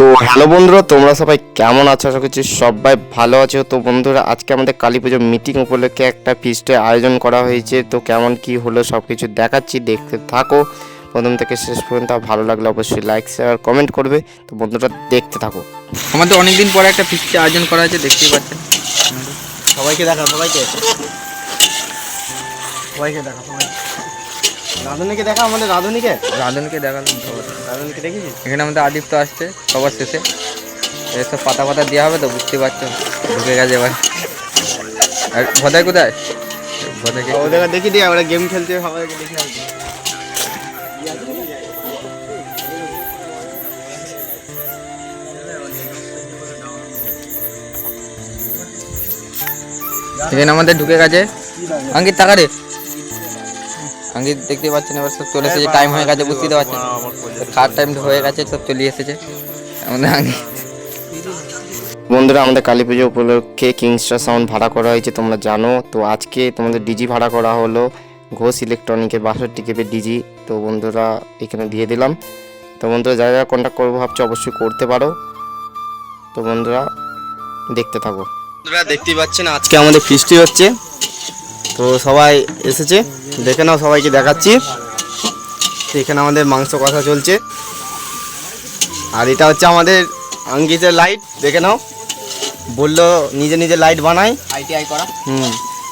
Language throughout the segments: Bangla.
তো হ্যালো বন্ধুরা তোমরা সবাই কেমন আছো? আশা করছি সবাই ভালো আছো। তো বন্ধুরা আজকে আমাদের কালী পুজো মিটিং উপলক্ষে একটা ফিস্টের আয়োজন করা হয়েছে। তো কেমন কি হলো সব কিছু দেখাচ্ছি দেখতে থাকো। প্রথম থেকে শেষ পর্যন্ত ভালো লাগলে অবশ্যই লাইক শেয়ার কমেন্ট করবে। তো বন্ধুরা দেখতে থাকো। আমাদের অনেকদিন পরে একটা ফিস্টি আয়োজন করা হয়েছে দেখতেই পাচ্ছেন। সবাইকে দেখা সবাইকে। সবাইকে দেখা সবাই রাঁধুনিকে দেখা আমাদের রাঁধুনিকে? রাঁধুনকে দেখালাম সবার রাঁধুনিকে দেখেছিস? এখানে আমাদের আদিত্য আসছে সবার শেষে। এসব পাতা পাতা দেওয়া হবে তো বুঝতে পারছ? ঢুকে গেছে এবার। আর ভদাই কোথায়? ভদাইকে ওদের দেখি দিয়ে ওরা গেম সবাইকে দেখে এখানে আমাদের ঢুকে গেছে। আঙ্কিত টাকা রে আঙ্কিত দেখতে পাচ্ছেন এবার সব চলে এসেছে টাইম হয়ে গেছে বুঝতে পারছেন খাওয়ার টাইম হয়ে গেছে। সব চলে এসেছে। আমাদের আঙ্কিত বন্ধুরা আমাদের কালী পুজো উপলক্ষে কিংস্টার সাউন্ড ভাড়া করা হয়েছে তোমরা জানো। তো আজকে তোমাদের ডিজি ভাড়া করা হলো ঘোষ ইলেকট্রনিকের বাষট্টি কেপের ডিজি তো বন্ধুরা এখানে দিয়ে দিলাম। তো বন্ধুরা যারা যারা কন্ট্যাক্ট করব ভাবছ অবশ্যই করতে পারো। তো বন্ধুরা দেখতে থাকো। বন্ধুরা দেখতেই পাচ্ছেন আজকে আমাদের ফিস্টি হচ্ছে। তো সবাই এসেছে। দেখে নাও সবাইকে দেখাচ্ছি। এখানে আমাদের মাংস কষা চলছে। আর এটা হচ্ছে আমাদের আঙ্গিতের লাইট দেখে নাও। বলল নিজে নিজে লাইট বানাই আইটিআই করা। হুম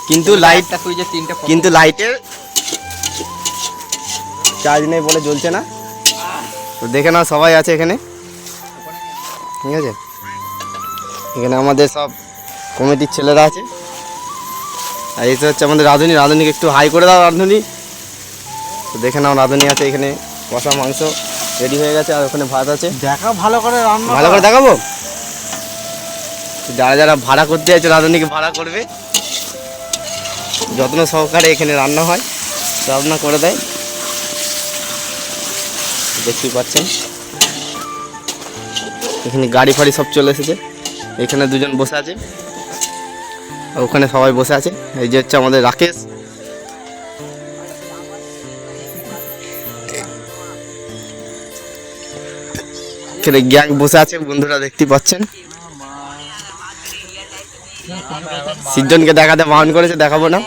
কিন্তু লাইট একটা সুইচে তিনটে কিন্তু লাইটের চার্জ নেই বলে জ্বলছে না। তো দেখে নাও সবাই আছে এখানে। ঠিক আছে? এখানে আমাদের সব কমিটির ছেলেরা আছে। আর এই তো হচ্ছে আমাদের রাঁধুনি। রাঁধুনিকে একটু হাই করে দাও রাঁধুনি। তো দেখে নাও রাঁধুনি আছে এখানে। কষা মাংস রেডি হয়ে গেছে আর ওখানে ভাত আছে। দেখা ভালো করে রান্না ভালো করে দেখাবো? যারা যারা ভাড়া করতে আছে রাঁধুনিকে ভাড়া করবে। যত্ন সহকারে এখানে রান্না হয়। রান্না করে দেয়। দেখতেই পাচ্ছেন। এখানে গাড়ি ফাড়ি সব চলে এসেছে। এখানে দুজন বসে আছে। ওখানে সবাই বসে আছে। এই যে হচ্ছে আমাদের রাকেশ। এখানে গ্যাং বসে আছে, বন্ধুরা দেখতে পাচ্ছেন। সিজনকে দেখাতে বারণ করেছে, দেখাবো না।